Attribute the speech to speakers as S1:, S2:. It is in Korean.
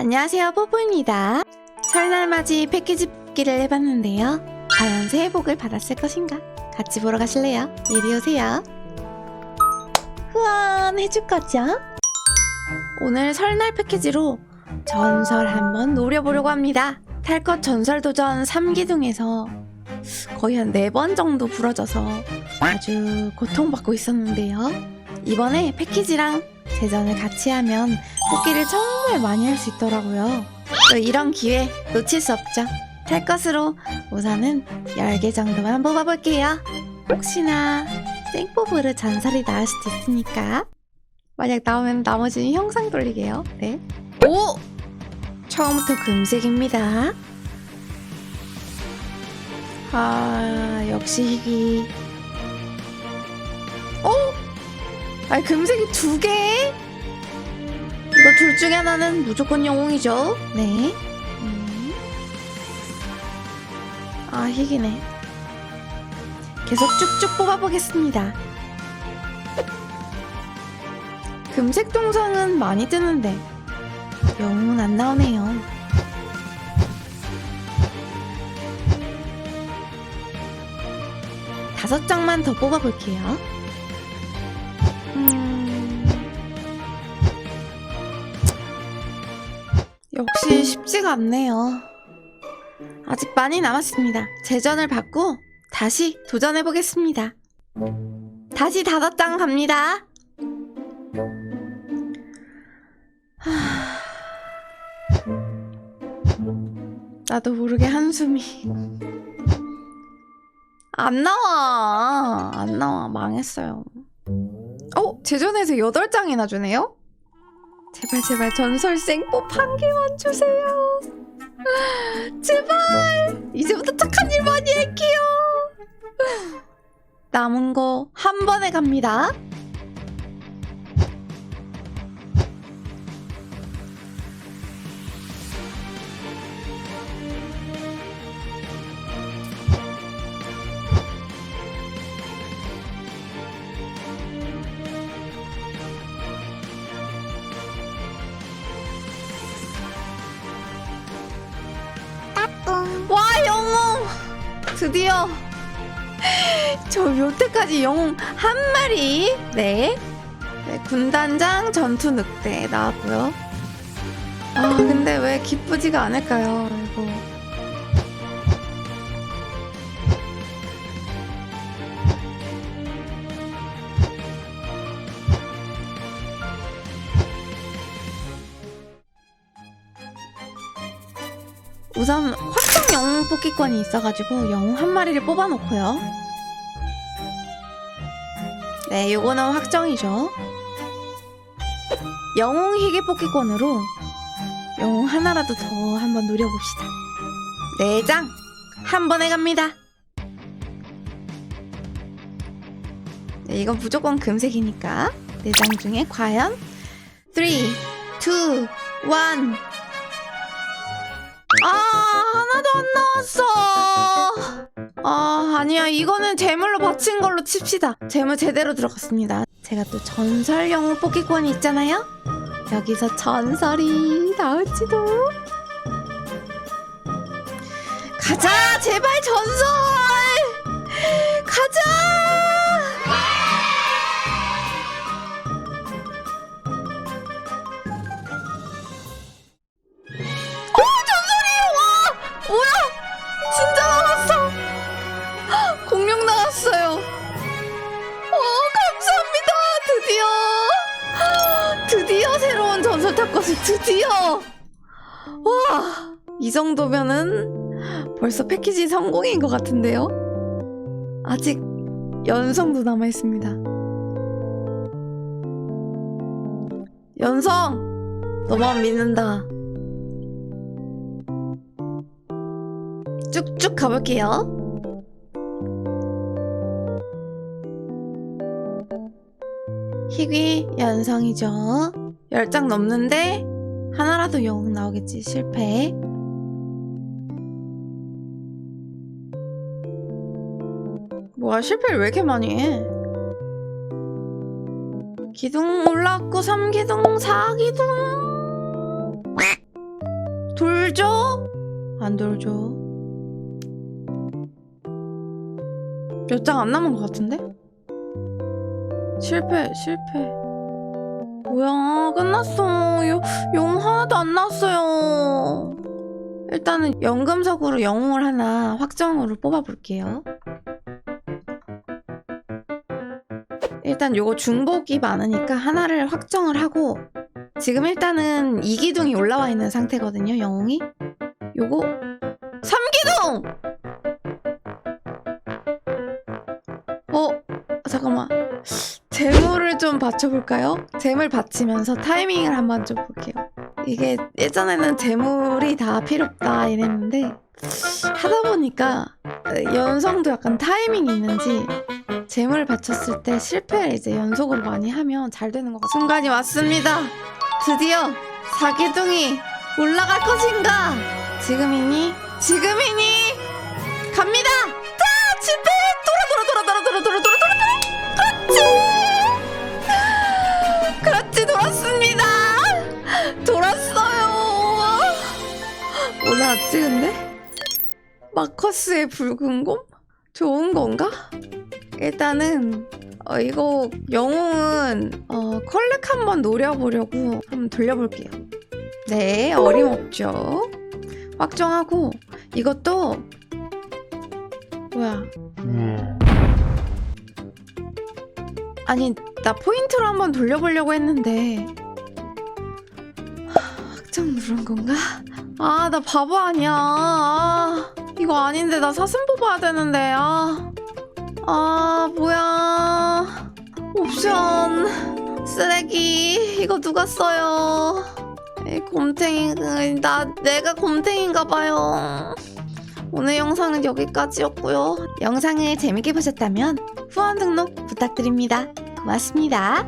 S1: 안녕하세요, 뽀뽀입니다. 설날 맞이 패키지 뽑기를 해봤는데요. 과연 새해 복을 받았을 것인가? 같이 보러 가실래요? 이리 오세요. 후원 해줄 거죠? 오늘 설날 패키지로 전설 한번 노려보려고 합니다. 탈것 전설 도전 3기둥에서 거의 한 4번 정도 부러져서 아주 고통받고 있었는데요. 이번에 패키지랑 대전을 같이 하면 뽑기를 정말 많이 할 수 있더라고요. 또 이런 기회 놓칠 수 없죠. 탈 것으로 우선은 10개 정도만 뽑아볼게요. 혹시나 생뽑으로 전설이 나올 수도 있으니까. 만약 나오면 나머지는 형상 돌리게요. 네. 오! 처음부터 금색입니다. 아, 역시 희귀. 아니, 금색이 두 개? 이거 둘 중에 하나는 무조건 영웅이죠. 네. 음. 아, 희귀네. 계속 쭉쭉 뽑아보겠습니다. 금색 동상은 많이 뜨는데, 영웅은 안 나오네요. 다섯 장만 더 뽑아볼게요. 음... 역시 쉽지가 않네요. 아직 많이 남았습니다. 재전을 받고 다시 도전해보겠습니다. 다시 다섯 장 갑니다. 하... 나도 모르게 한숨이. 안 나와. 안 나와. 망했어요. 어? 제전에서 8장이나 주네요? 제발 제발 전설 생뽑 한 개만 주세요. 제발. 이제부터 착한 일 많이 할게요. 남은 거 한 번에 갑니다. 드디어 저 여태까지 영웅 한 마리. 네, 네 군단장 전투 늑대 나왔고요. 아 근데 왜 기쁘지가 않을까요? 이거 우선 확정 영웅 뽑기권이 있어가지고 영웅 한 마리를 뽑아놓고요. 네, 요거는 확정이죠. 영웅 희귀 뽑기권으로 영웅 하나라도 더 한번 노려봅시다. 네 장! 한 번에 갑니다. 네, 이건 무조건 금색이니까 네 장 중에 과연 3, 2, 1 아, 하나도 안 나왔어. 아, 아니야. 이거는 재물로 바친 걸로 칩시다. 재물 제대로 들어갔습니다. 제가 또 전설 영웅 뽑기권이 있잖아요. 여기서 전설이 나올지도. 가자! 제발 전설! 가자! 헉, 드디어 새로운 전설 탑것을 드디어! 와! 이 정도면은 벌써 패키지 성공인 것 같은데요? 아직 연성도 남아있습니다. 연성! 너만 믿는다. 쭉쭉 가볼게요. 희귀 연성이죠. 10장 넘는데 하나라도 영웅 나오겠지. 실패. 뭐야 실패를 왜 이렇게 많이 해? 기둥 올라왔고 3기둥 4기둥 돌죠? 안 돌죠? 몇 장 안 남은 것 같은데? 실패, 실패. 뭐야, 끝났어. 영, 영 하나도 안 났어요. 일단은 연금석으로 영웅을 하나 확정으로 뽑아볼게요. 일단 요거 중복이 많으니까 하나를 확정을 하고 지금 일단은 이기둥이 올라와 있는 상태거든요, 영웅이. 요거 삼기둥! 어, 잠깐만. 재물을 좀 받쳐볼까요? 재물 받치면서 타이밍을 한번 좀 볼게요. 이게 예전에는 재물이 다 필요 없다 이랬는데 하다 보니까 연성도 약간 타이밍이 있는지 재물을 받쳤을 때 실패를 이제 연속으로 많이 하면 잘 되는 것 같아요. 순간이 왔습니다. 드디어 사기둥이 올라갈 것인가? 지금이니? 지금이니? 갑니다! 올라왔지 근데? 마커스의 붉은 곰? 좋은 건가? 일단은 어, 이거 영웅은 어, 컬렉 한번 노려보려고 한번 돌려볼게요. 네, 어림없죠. 확정하고 이것도 뭐야? 아니 나 포인트로 한번 돌려보려고 했는데 하, 확정 누른 건가? 아 나 바보 아니야. 아, 이거 아닌데 나 사슴 뽑아야 되는데. 아. 아 뭐야. 옵션. 쓰레기. 이거 누가 써요? 이 곰탱이 나 내가 곰탱인가 봐요. 오늘 영상은 여기까지였고요. 영상을 재밌게 보셨다면 후원 등록 부탁드립니다. 고맙습니다